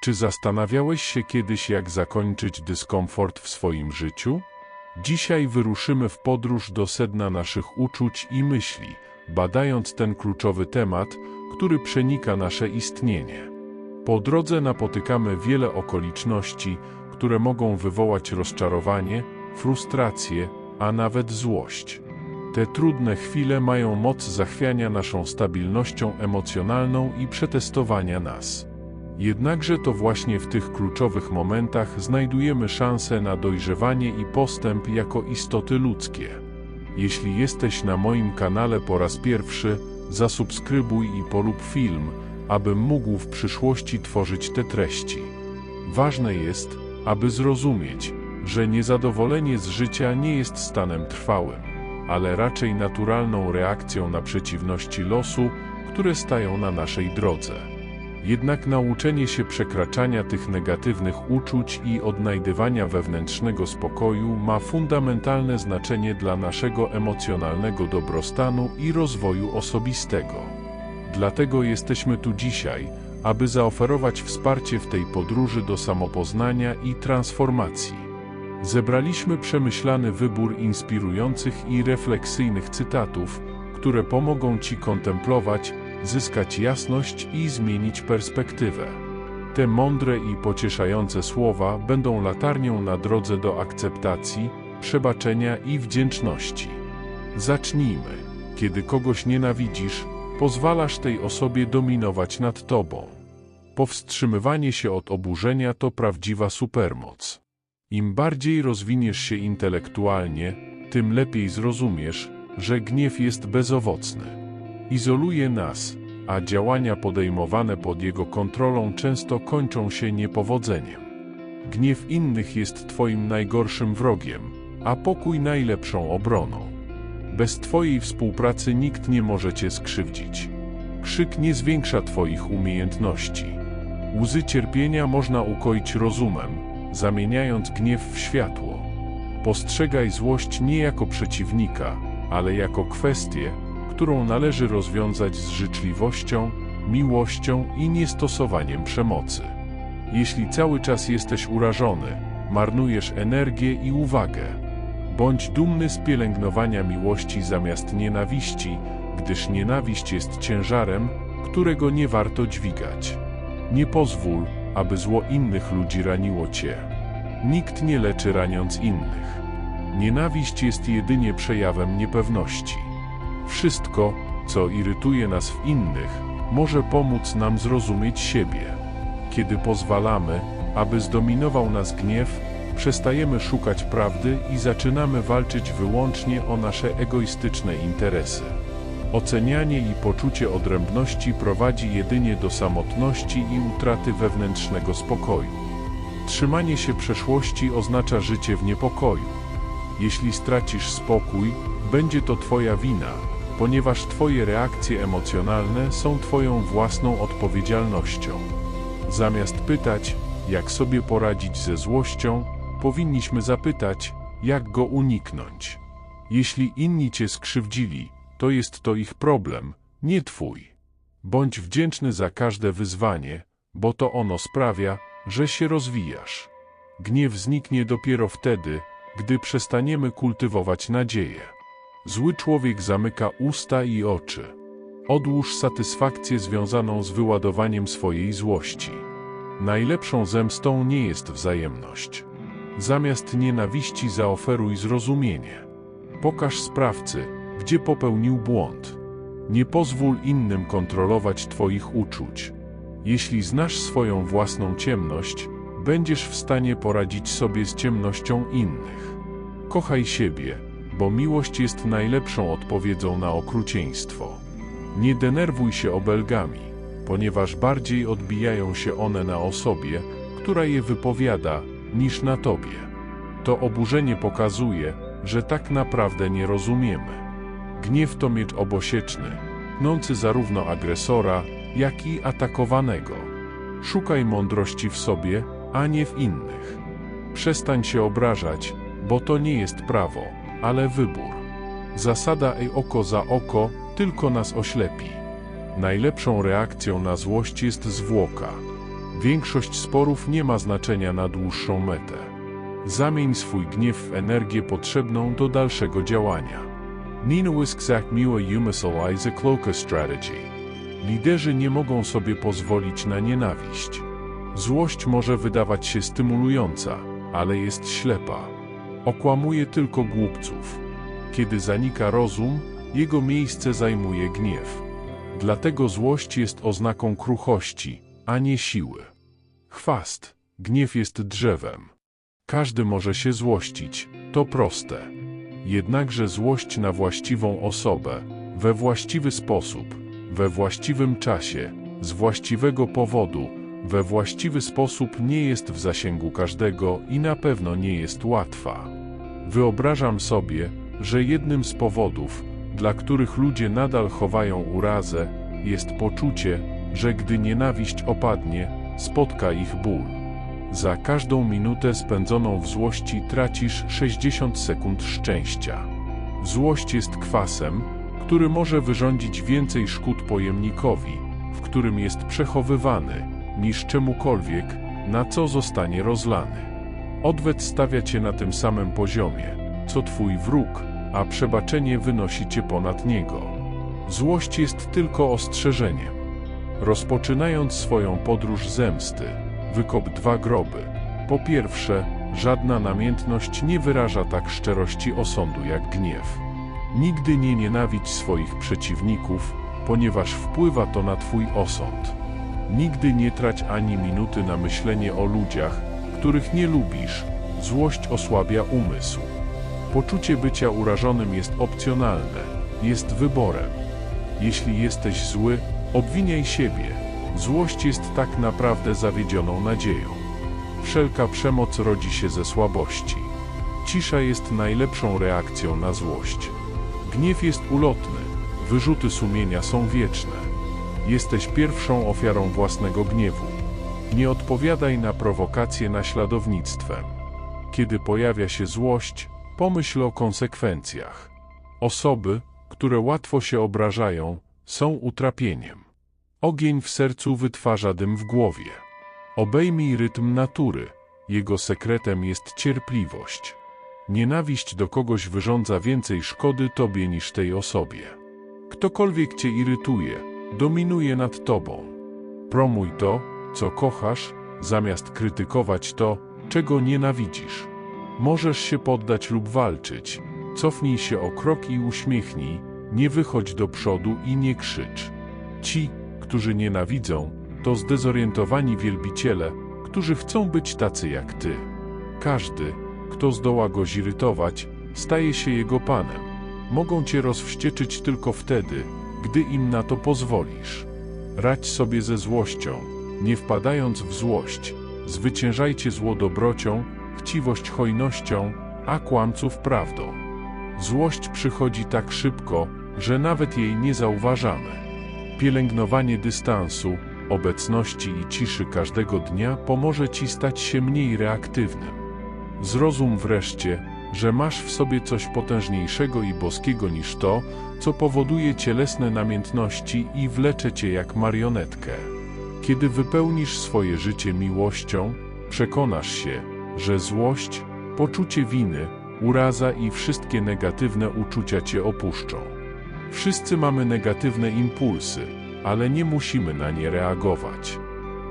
Czy zastanawiałeś się kiedyś, jak zakończyć dyskomfort w swoim życiu? Dzisiaj wyruszymy w podróż do sedna naszych uczuć i myśli, badając ten kluczowy temat, który przenika nasze istnienie. Po drodze napotykamy wiele okoliczności, które mogą wywołać rozczarowanie, frustrację, a nawet złość. Te trudne chwile mają moc zachwiania naszą stabilnością emocjonalną i przetestowania nas. Jednakże to właśnie w tych kluczowych momentach znajdujemy szansę na dojrzewanie i postęp jako istoty ludzkie. Jeśli jesteś na moim kanale po raz pierwszy, zasubskrybuj i polub film, abym mógł w przyszłości tworzyć te treści. Ważne jest, aby zrozumieć, że niezadowolenie z życia nie jest stanem trwałym, ale raczej naturalną reakcją na przeciwności losu, które stają na naszej drodze. Jednak nauczenie się przekraczania tych negatywnych uczuć i odnajdywania wewnętrznego spokoju ma fundamentalne znaczenie dla naszego emocjonalnego dobrostanu i rozwoju osobistego. Dlatego jesteśmy tu dzisiaj, aby zaoferować wsparcie w tej podróży do samopoznania i transformacji. Zebraliśmy przemyślany wybór inspirujących i refleksyjnych cytatów, które pomogą Ci kontemplować, zyskać jasność i zmienić perspektywę. Te mądre i pocieszające słowa będą latarnią na drodze do akceptacji, przebaczenia i wdzięczności. Zacznijmy. Kiedy kogoś nienawidzisz, pozwalasz tej osobie dominować nad tobą. Powstrzymywanie się od oburzenia to prawdziwa supermoc. Im bardziej rozwiniesz się intelektualnie, tym lepiej zrozumiesz, że gniew jest bezowocny. Izoluje nas, a działania podejmowane pod jego kontrolą często kończą się niepowodzeniem. Gniew innych jest Twoim najgorszym wrogiem, a pokój najlepszą obroną. Bez Twojej współpracy nikt nie może Cię skrzywdzić. Krzyk nie zwiększa Twoich umiejętności. Łzy cierpienia można ukoić rozumem, zamieniając gniew w światło. Postrzegaj złość nie jako przeciwnika, ale jako kwestię, którą należy rozwiązać z życzliwością, miłością i niestosowaniem przemocy. Jeśli cały czas jesteś urażony, marnujesz energię i uwagę. Bądź dumny z pielęgnowania miłości zamiast nienawiści, gdyż nienawiść jest ciężarem, którego nie warto dźwigać. Nie pozwól, aby zło innych ludzi raniło cię. Nikt nie leczy raniąc innych. Nienawiść jest jedynie przejawem niepewności. Wszystko, co irytuje nas w innych, może pomóc nam zrozumieć siebie. Kiedy pozwalamy, aby zdominował nas gniew, przestajemy szukać prawdy i zaczynamy walczyć wyłącznie o nasze egoistyczne interesy. Ocenianie i poczucie odrębności prowadzi jedynie do samotności i utraty wewnętrznego spokoju. Trzymanie się przeszłości oznacza życie w niepokoju. Jeśli stracisz spokój, będzie to Twoja wina, ponieważ Twoje reakcje emocjonalne są Twoją własną odpowiedzialnością. Zamiast pytać, jak sobie poradzić ze złością, powinniśmy zapytać, jak go uniknąć. Jeśli inni Cię skrzywdzili, to jest to ich problem, nie Twój. Bądź wdzięczny za każde wyzwanie, bo to ono sprawia, że się rozwijasz. Gniew zniknie dopiero wtedy, gdy przestaniemy kultywować nadzieję. Zły człowiek zamyka usta i oczy. Odłóż satysfakcję związaną z wyładowaniem swojej złości. Najlepszą zemstą nie jest wzajemność. Zamiast nienawiści zaoferuj zrozumienie. Pokaż sprawcy, gdzie popełnił błąd. Nie pozwól innym kontrolować Twoich uczuć. Jeśli znasz swoją własną ciemność, będziesz w stanie poradzić sobie z ciemnością innych. Kochaj siebie, bo miłość jest najlepszą odpowiedzią na okrucieństwo. Nie denerwuj się obelgami, ponieważ bardziej odbijają się one na osobie, która je wypowiada, niż na tobie. To oburzenie pokazuje, że tak naprawdę nie rozumiemy. Gniew to miecz obosieczny, tnący zarówno agresora, jak i atakowanego. Szukaj mądrości w sobie, a nie w innych. Przestań się obrażać, bo to nie jest prawo, ale wybór. Zasada ej oko za oko tylko nas oślepi. Najlepszą reakcją na złość jest zwłoka. Większość sporów nie ma znaczenia na dłuższą metę. Zamień swój gniew w energię potrzebną do dalszego działania. Ninowiskzak miła umyslize cloaka strategy. Liderzy nie mogą sobie pozwolić na nienawiść. Złość może wydawać się stymulująca, ale jest ślepa. Okłamuje tylko głupców. Kiedy zanika rozum, jego miejsce zajmuje gniew. Dlatego złość jest oznaką kruchości, a nie siły. Chwast, gniew jest drzewem. Każdy może się złościć, to proste. Jednakże złość na właściwą osobę, we właściwy sposób, we właściwym czasie, z właściwego powodu, we właściwy sposób nie jest w zasięgu każdego i na pewno nie jest łatwa. Wyobrażam sobie, że jednym z powodów, dla których ludzie nadal chowają urazę, jest poczucie, że gdy nienawiść opadnie, spotka ich ból. Za każdą minutę spędzoną w złości tracisz 60 sekund szczęścia. Złość jest kwasem, który może wyrządzić więcej szkód pojemnikowi, w którym jest przechowywany, niż czemukolwiek, na co zostanie rozlany. Odwet stawia cię na tym samym poziomie, co twój wróg, a przebaczenie wynosi cię ponad niego. Złość jest tylko ostrzeżeniem. Rozpoczynając swoją podróż zemsty, wykop dwa groby. Po pierwsze, żadna namiętność nie wyraża tak szczerości osądu jak gniew. Nigdy nie nienawidź swoich przeciwników, ponieważ wpływa to na Twój osąd. Nigdy nie trać ani minuty na myślenie o ludziach, których nie lubisz. Złość osłabia umysł. Poczucie bycia urażonym jest opcjonalne, jest wyborem. Jeśli jesteś zły, obwiniaj siebie. Złość jest tak naprawdę zawiedzioną nadzieją. Wszelka przemoc rodzi się ze słabości. Cisza jest najlepszą reakcją na złość. Gniew jest ulotny, wyrzuty sumienia są wieczne. Jesteś pierwszą ofiarą własnego gniewu. Nie odpowiadaj na prowokacje naśladownictwem. Kiedy pojawia się złość, pomyśl o konsekwencjach. Osoby, które łatwo się obrażają, są utrapieniem. Ogień w sercu wytwarza dym w głowie. Obejmij rytm natury, jego sekretem jest cierpliwość. Nienawiść do kogoś wyrządza więcej szkody tobie niż tej osobie. Ktokolwiek cię irytuje, dominuje nad tobą. Promuj to, co kochasz, zamiast krytykować to, czego nienawidzisz. Możesz się poddać lub walczyć. Cofnij się o krok i uśmiechnij, nie wychodź do przodu i nie krzycz. Ci, którzy nienawidzą, to zdezorientowani wielbiciele, którzy chcą być tacy jak ty. Każdy, kto zdoła go zirytować, staje się jego panem. Mogą cię rozwścieczyć tylko wtedy, gdy im na to pozwolisz. Radź sobie ze złością, nie wpadając w złość. Zwyciężajcie zło dobrocią, chciwość hojnością, a kłamców prawdą. Złość przychodzi tak szybko, że nawet jej nie zauważamy. Pielęgnowanie dystansu, obecności i ciszy każdego dnia pomoże ci stać się mniej reaktywnym. Zrozum wreszcie, że masz w sobie coś potężniejszego i boskiego niż to, co powoduje cielesne namiętności i wlecze cię jak marionetkę. Kiedy wypełnisz swoje życie miłością, przekonasz się, że złość, poczucie winy, uraza i wszystkie negatywne uczucia cię opuszczą. Wszyscy mamy negatywne impulsy, ale nie musimy na nie reagować.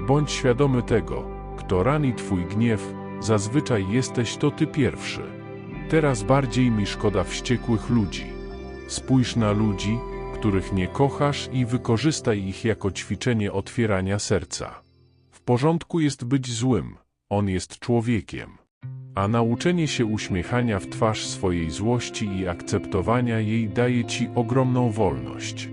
Bądź świadomy tego, kto rani twój gniew, zazwyczaj jesteś to ty pierwszy. Teraz bardziej mi szkoda wściekłych ludzi. Spójrz na ludzi, których nie kochasz i wykorzystaj ich jako ćwiczenie otwierania serca. W porządku jest być złym, on jest człowiekiem. A nauczenie się uśmiechania w twarz swojej złości i akceptowania jej daje ci ogromną wolność.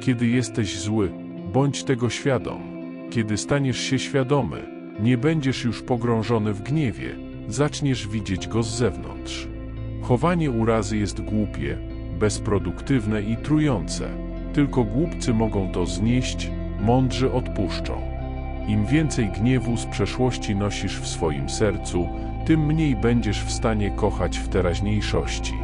Kiedy jesteś zły, bądź tego świadom. Kiedy staniesz się świadomy, nie będziesz już pogrążony w gniewie, zaczniesz widzieć go z zewnątrz. Chowanie urazy jest głupie, bezproduktywne i trujące. Tylko głupcy mogą to znieść, mądrzy odpuszczą. Im więcej gniewu z przeszłości nosisz w swoim sercu, tym mniej będziesz w stanie kochać w teraźniejszości.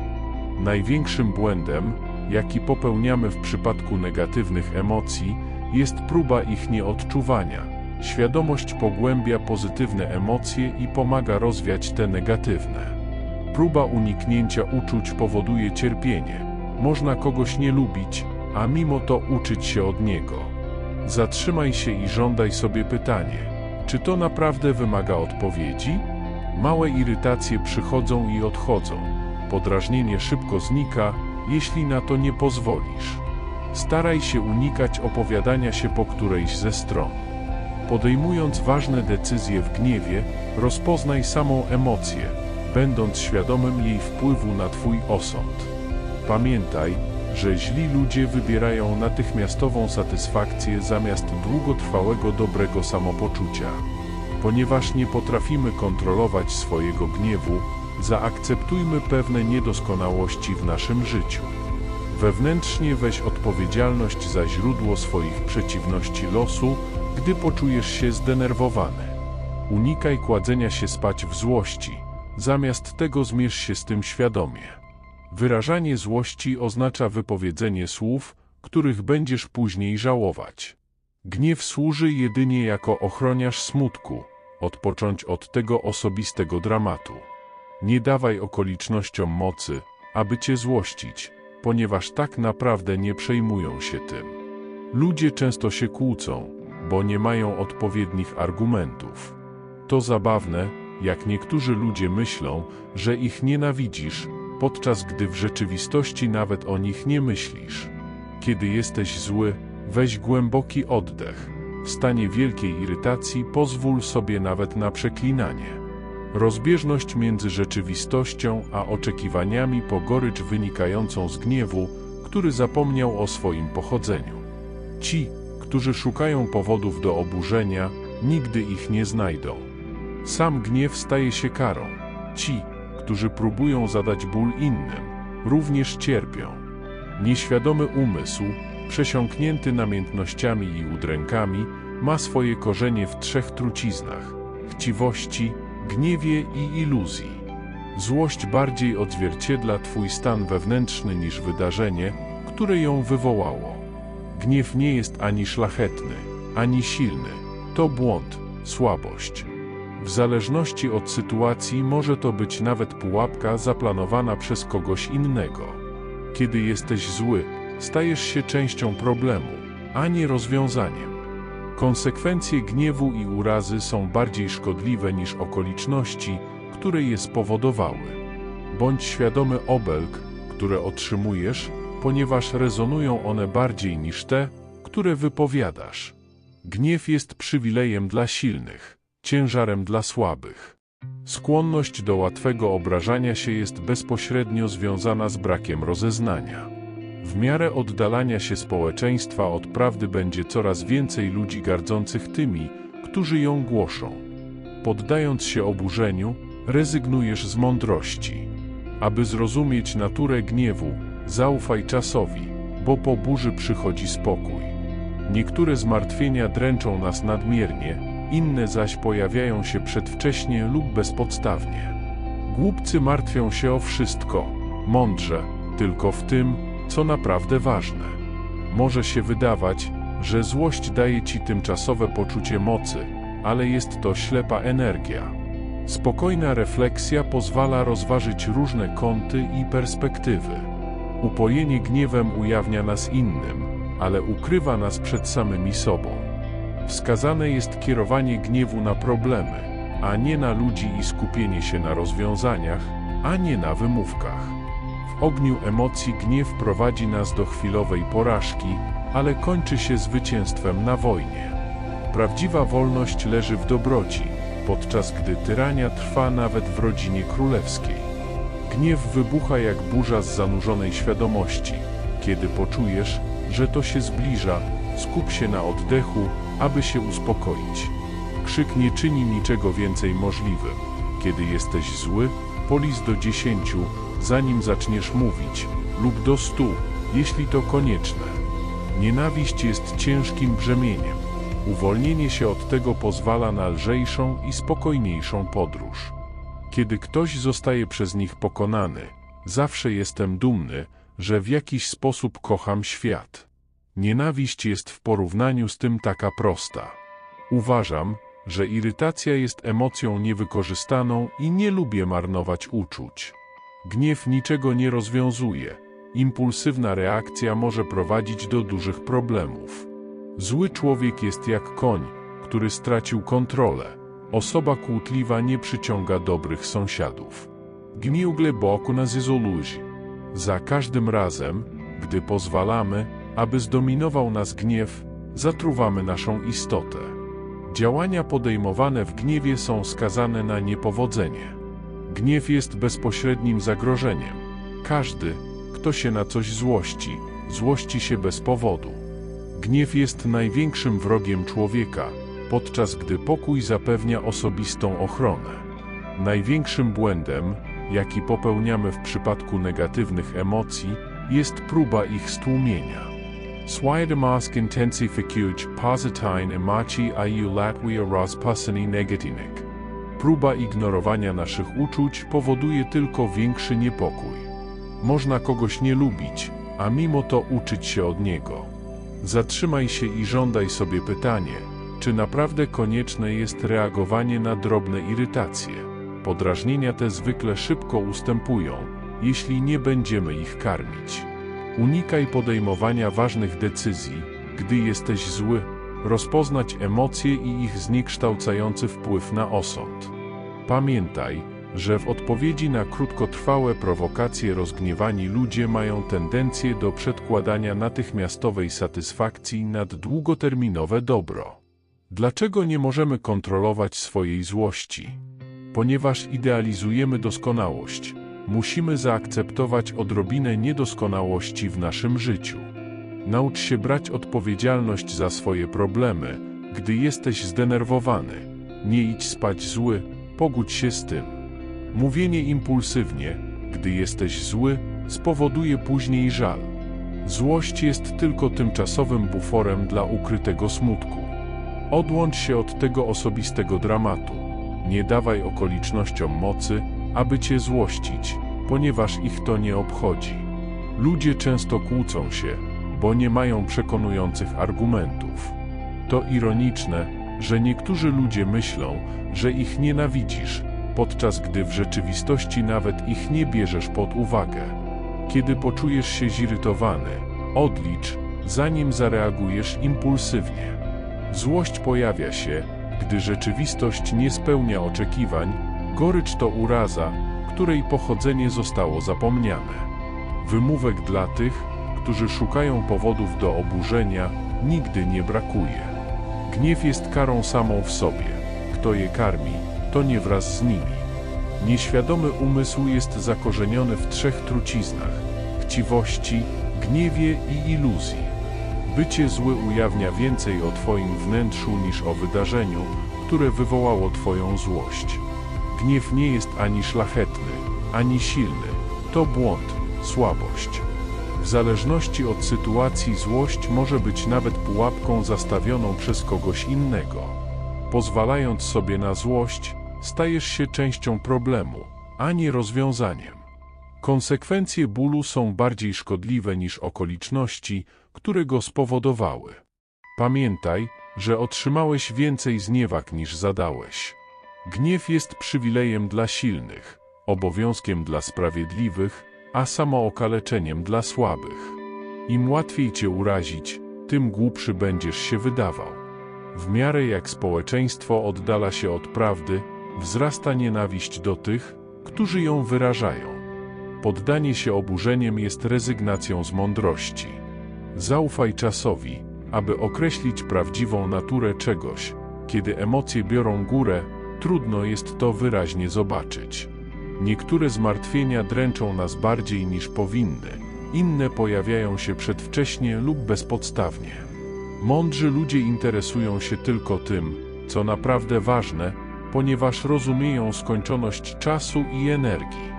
Największym błędem, jaki popełniamy w przypadku negatywnych emocji, jest próba ich nieodczuwania. Świadomość pogłębia pozytywne emocje i pomaga rozwiać te negatywne. Próba uniknięcia uczuć powoduje cierpienie. Można kogoś nie lubić, a mimo to uczyć się od niego. Zatrzymaj się i żądaj sobie pytanie: czy to naprawdę wymaga odpowiedzi? Małe irytacje przychodzą i odchodzą. Podrażnienie szybko znika, jeśli na to nie pozwolisz. Staraj się unikać opowiadania się po którejś ze stron. Podejmując ważne decyzje w gniewie, rozpoznaj samą emocję, będąc świadomym jej wpływu na Twój osąd. Pamiętaj, że źli ludzie wybierają natychmiastową satysfakcję zamiast długotrwałego dobrego samopoczucia. Ponieważ nie potrafimy kontrolować swojego gniewu, zaakceptujmy pewne niedoskonałości w naszym życiu. Wewnętrznie weź odpowiedzialność za źródło swoich przeciwności losu, gdy poczujesz się zdenerwowany. Unikaj kładzenia się spać w złości, zamiast tego zmierz się z tym świadomie. Wyrażanie złości oznacza wypowiedzenie słów, których będziesz później żałować. Gniew służy jedynie jako ochroniarz smutku, odpocząć od tego osobistego dramatu. Nie dawaj okolicznościom mocy, aby cię złościć, ponieważ tak naprawdę nie przejmują się tym. Ludzie często się kłócą, bo nie mają odpowiednich argumentów. To zabawne, jak niektórzy ludzie myślą, że ich nienawidzisz, podczas gdy w rzeczywistości nawet o nich nie myślisz. Kiedy jesteś zły, weź głęboki oddech. W stanie wielkiej irytacji pozwól sobie nawet na przeklinanie. Rozbieżność między rzeczywistością a oczekiwaniami po gorycz wynikającą z gniewu, który zapomniał o swoim pochodzeniu. Ci, którzy szukają powodów do oburzenia, nigdy ich nie znajdą. Sam gniew staje się karą. Ci, którzy próbują zadać ból innym, również cierpią. Nieświadomy umysł, przesiąknięty namiętnościami i udrękami, ma swoje korzenie w trzech truciznach chciwości, gniewie i iluzji. Złość bardziej odzwierciedla Twój stan wewnętrzny niż wydarzenie, które ją wywołało. Gniew nie jest ani szlachetny, ani silny. To błąd, słabość. W zależności od sytuacji może to być nawet pułapka zaplanowana przez kogoś innego. Kiedy jesteś zły, stajesz się częścią problemu, a nie rozwiązaniem. Konsekwencje gniewu i urazy są bardziej szkodliwe niż okoliczności, które je spowodowały. Bądź świadomy obelg, które otrzymujesz, ponieważ rezonują one bardziej niż te, które wypowiadasz. Gniew jest przywilejem dla silnych, ciężarem dla słabych. Skłonność do łatwego obrażania się jest bezpośrednio związana z brakiem rozeznania. W miarę oddalania się społeczeństwa od prawdy będzie coraz więcej ludzi gardzących tymi, którzy ją głoszą. Poddając się oburzeniu, rezygnujesz z mądrości. Aby zrozumieć naturę gniewu, zaufaj czasowi, bo po burzy przychodzi spokój. Niektóre zmartwienia dręczą nas nadmiernie, inne zaś pojawiają się przedwcześnie lub bezpodstawnie. Głupcy martwią się o wszystko, mądrze, tylko w tym, co naprawdę ważne. Może się wydawać, że złość daje ci tymczasowe poczucie mocy, ale jest to ślepa energia. Spokojna refleksja pozwala rozważyć różne kąty i perspektywy. Upojenie gniewem ujawnia nas innym, ale ukrywa nas przed samymi sobą. Wskazane jest kierowanie gniewu na problemy, a nie na ludzi i skupienie się na rozwiązaniach, a nie na wymówkach. W ogniu emocji gniew prowadzi nas do chwilowej porażki, ale kończy się zwycięstwem na wojnie. Prawdziwa wolność leży w dobroci, podczas gdy tyrania trwa nawet w rodzinie królewskiej. Gniew wybucha jak burza z zanurzonej świadomości. Kiedy poczujesz, że to się zbliża, skup się na oddechu, aby się uspokoić. Krzyk nie czyni niczego więcej możliwym. Kiedy jesteś zły, polis do dziesięciu, zanim zaczniesz mówić, lub do stu, jeśli to konieczne. Nienawiść jest ciężkim brzemieniem. Uwolnienie się od tego pozwala na lżejszą i spokojniejszą podróż. Kiedy ktoś zostaje przez nich pokonany, zawsze jestem dumny, że w jakiś sposób kocham świat. Nienawiść jest w porównaniu z tym taka prosta. Uważam, że irytacja jest emocją niewykorzystaną i nie lubię marnować uczuć. Gniew niczego nie rozwiązuje. Impulsywna reakcja może prowadzić do dużych problemów. Zły człowiek jest jak koń, który stracił kontrolę. Osoba kłótliwa nie przyciąga dobrych sąsiadów. Gniew głęboko nas izoluje. Za każdym razem, gdy pozwalamy, aby zdominował nas gniew, zatruwamy naszą istotę. Działania podejmowane w gniewie są skazane na niepowodzenie. Gniew jest bezpośrednim zagrożeniem. Każdy, kto się na coś złości, złości się bez powodu. Gniew jest największym wrogiem człowieka, podczas gdy pokój zapewnia osobistą ochronę. Największym błędem, jaki popełniamy w przypadku negatywnych emocji, jest próba ich stłumienia. Swiadomask intensificuj pozytywne emocji a u latwia rozpasani negatywnych. Próba ignorowania naszych uczuć powoduje tylko większy niepokój. Można kogoś nie lubić, a mimo to uczyć się od niego. Zatrzymaj się i żądaj sobie pytanie, czy naprawdę konieczne jest reagowanie na drobne irytacje. Podrażnienia te zwykle szybko ustępują, jeśli nie będziemy ich karmić. Unikaj podejmowania ważnych decyzji, gdy jesteś zły, rozpoznać emocje i ich zniekształcający wpływ na osąd. Pamiętaj, że w odpowiedzi na krótkotrwałe prowokacje rozgniewani ludzie mają tendencję do przedkładania natychmiastowej satysfakcji nad długoterminowe dobro. Dlaczego nie możemy kontrolować swojej złości? Ponieważ idealizujemy doskonałość, musimy zaakceptować odrobinę niedoskonałości w naszym życiu. Naucz się brać odpowiedzialność za swoje problemy, gdy jesteś zdenerwowany. Nie idź spać zły, pogódź się z tym. Mówienie impulsywnie, gdy jesteś zły, spowoduje później żal. Złość jest tylko tymczasowym buforem dla ukrytego smutku. Odłącz się od tego osobistego dramatu. Nie dawaj okolicznościom mocy, aby cię złościć, ponieważ ich to nie obchodzi. Ludzie często kłócą się, bo nie mają przekonujących argumentów. To ironiczne, że niektórzy ludzie myślą, że ich nienawidzisz, podczas gdy w rzeczywistości nawet ich nie bierzesz pod uwagę. Kiedy poczujesz się zirytowany, odlicz, zanim zareagujesz impulsywnie. Złość pojawia się, gdy rzeczywistość nie spełnia oczekiwań, gorycz to uraza, której pochodzenie zostało zapomniane. Wymówek dla tych, którzy szukają powodów do oburzenia, nigdy nie brakuje. Gniew jest karą samą w sobie. Kto je karmi, to nie wraz z nimi. Nieświadomy umysł jest zakorzeniony w trzech truciznach: chciwości, gniewie i iluzji. Bycie zły ujawnia więcej o Twoim wnętrzu niż o wydarzeniu, które wywołało Twoją złość. Gniew nie jest ani szlachetny, ani silny. To błąd, słabość. W zależności od sytuacji złość może być nawet pułapką zastawioną przez kogoś innego. Pozwalając sobie na złość, stajesz się częścią problemu, a nie rozwiązaniem. Konsekwencje bólu są bardziej szkodliwe niż okoliczności, które go spowodowały. Pamiętaj, że otrzymałeś więcej zniewag niż zadałeś. Gniew jest przywilejem dla silnych, obowiązkiem dla sprawiedliwych, a samookaleczeniem dla słabych. Im łatwiej cię urazić, tym głupszy będziesz się wydawał. W miarę jak społeczeństwo oddala się od prawdy, wzrasta nienawiść do tych, którzy ją wyrażają. Poddanie się oburzeniem jest rezygnacją z mądrości. Zaufaj czasowi, aby określić prawdziwą naturę czegoś. Kiedy emocje biorą górę, trudno jest to wyraźnie zobaczyć. Niektóre zmartwienia dręczą nas bardziej niż powinny, inne pojawiają się przedwcześnie lub bezpodstawnie. Mądrzy ludzie interesują się tylko tym, co naprawdę ważne, ponieważ rozumieją skończoność czasu i energii.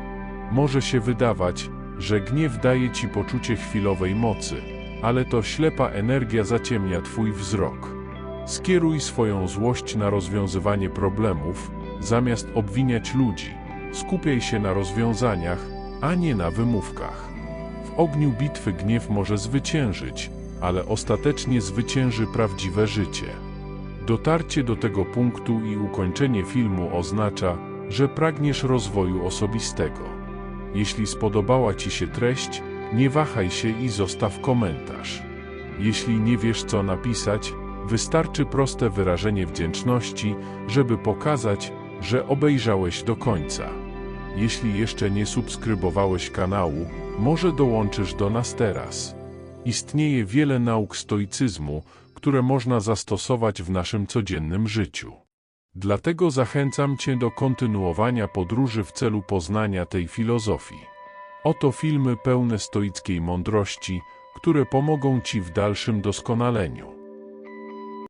Może się wydawać, że gniew daje ci poczucie chwilowej mocy, ale to ślepa energia zaciemnia twój wzrok. Skieruj swoją złość na rozwiązywanie problemów, zamiast obwiniać ludzi. Skupiaj się na rozwiązaniach, a nie na wymówkach. W ogniu bitwy gniew może zwyciężyć, ale ostatecznie zwycięży prawdziwe życie. Dotarcie do tego punktu i ukończenie filmu oznacza, że pragniesz rozwoju osobistego. Jeśli spodobała Ci się treść, nie wahaj się i zostaw komentarz. Jeśli nie wiesz co napisać, wystarczy proste wyrażenie wdzięczności, żeby pokazać, że obejrzałeś do końca. Jeśli jeszcze nie subskrybowałeś kanału, może dołączysz do nas teraz. Istnieje wiele nauk stoicyzmu, które można zastosować w naszym codziennym życiu. Dlatego zachęcam Cię do kontynuowania podróży w celu poznania tej filozofii. Oto filmy pełne stoickiej mądrości, które pomogą Ci w dalszym doskonaleniu.